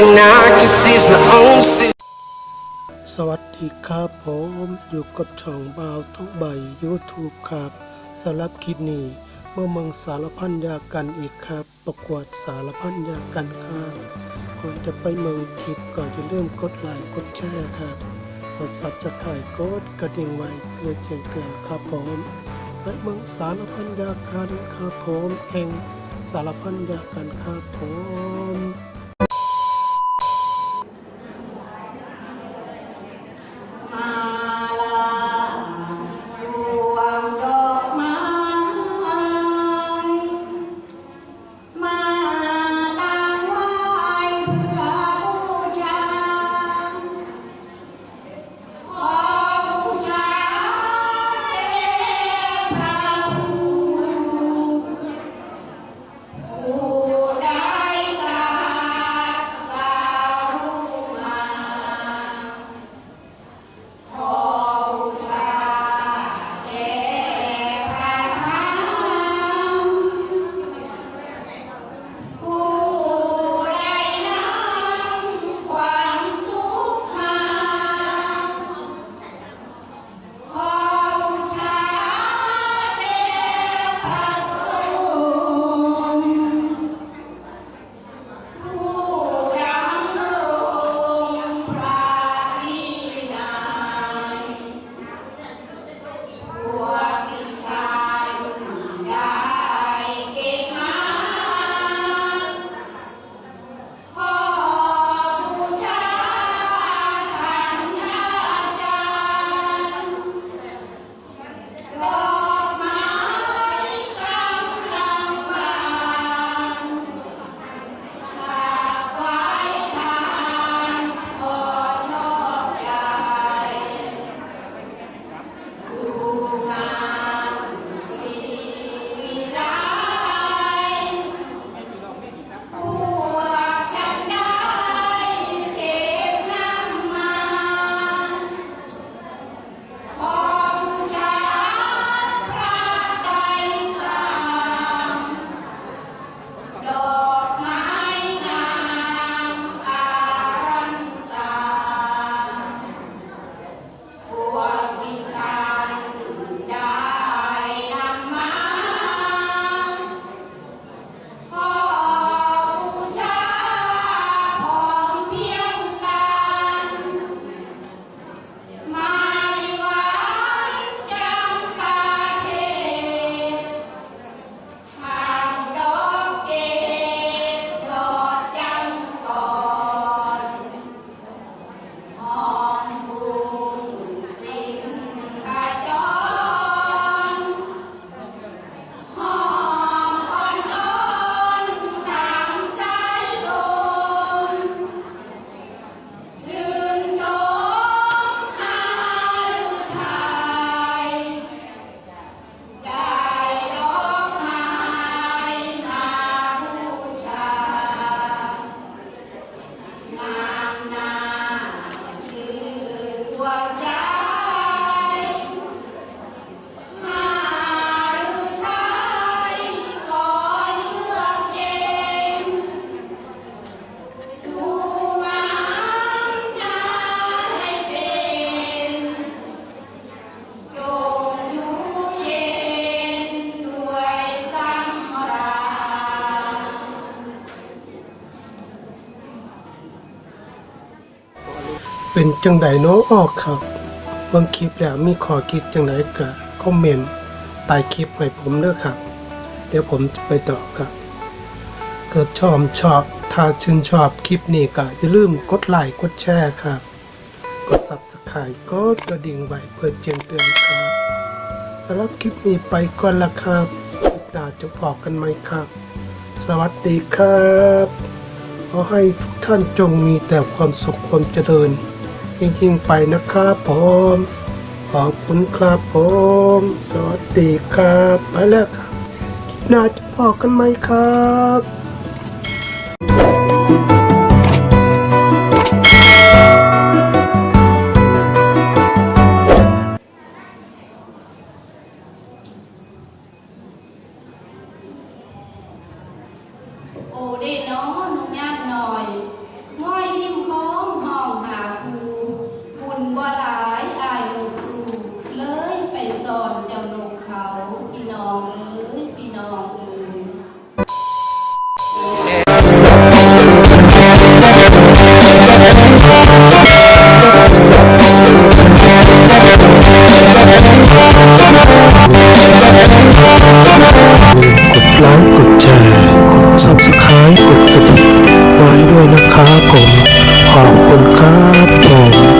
and I can seize my own city. สวัสดีครับผมอยู่กับช่องบ่าวท้องใบ YouTube ครับสำหรับคลิปนี้เมื่อมึงสารพันยากันอีกครับ ประกวดสารพันยากันครับก่อนจะไปเมืองคลิปก็จะเริ่มกดไลค์กดแชร์ครับกดซับสไครต์กดกระดิ่งไว้เพื่อแจ้งเตือนครับผมไปเมืองสารพันยากันครับผมแข่ง สารพันยากันครับผม เป็นจังไดเนาะออกครับเบิ่งคลิปแล้วมีข้อคิดจังไดก็คอมเมนต์ใต้คลิปให้ผมเด้อครับ เดี๋ยวผมจะไปตอบครับเกิดชอบชอบถ้าชื่นชอบคลิปนี้ก็อย่าลืมกดไลค์กดแชร์ครับ กด Subscribe กดกระดิ่งไว้เพื่อแจ้งเตือนครับสำหรับคลิปนี้ไปก่อนละครับคลิปหน้าจะพบกันไหมครับ สวัสดีครับ ขอให้ทุกท่านจงมีแต่ความสุขความเจริญ ยิ่งๆไปนะครับผมขอบคุณครับผม สวัสดีครับ ไปแล้วครับ คิดหน้าจะพอกันไหมครับ กดไลค์กดแชร์กดซับสไคร b ์กดกระดิ่งไว้ด้วยนะครับผม ขอบคุณครับผม